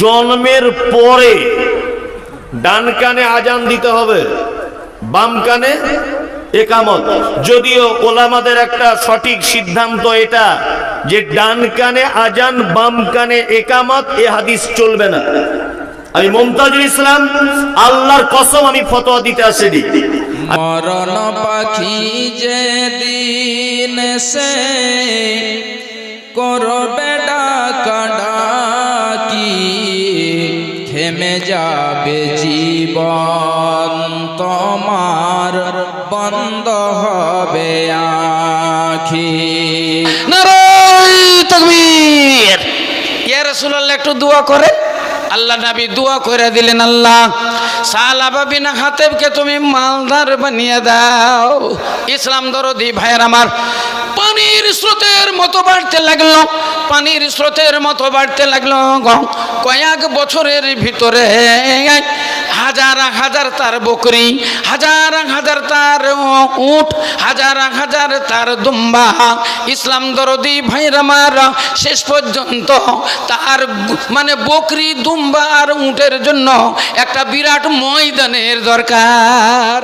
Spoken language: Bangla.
জন্মের পরে ডান কানে আজান দিতে হবে, বাম কানে একামত। যদিও ওলামাদের একটা সঠিক সিদ্ধান্ত এটা যে ডান কানে আজান, বাম কানে একামত, এ হাদিস চলবে না। আমি মমতাজুল ইসলাম, আল্লাহর কসম আমি ফতোয়া দিতে আসেনি। মরণ পাখি যে দিন সে করবে থেমে যাবে জীবন, তোমার বন্ধ হবে আখি। একটু দোয়া করে আল্লাহ নবী দোয়া করে দিলেন, আল্লাহ বিন হাতেবকে তুমি মালদার বানিয়ে দাও। ইসলাম দরদি ভাইয়ের আমার পানির স্রোতের মতো বাড়তে লাগল। পানির স্রোতের মতো বাড়তে লাগল কয়েক বছরের ভিতরে হাজার হাজার তার বকরি, হাজার হাজার তার উট, হাজার হাজার তার দুম্বা। ইসলাম দরদি ভাইরামার শেষ পর্যন্ত তার মানে বকরি, দুম্বা আর উটের জন্য একটা বিরাট ময়দানের দরকার।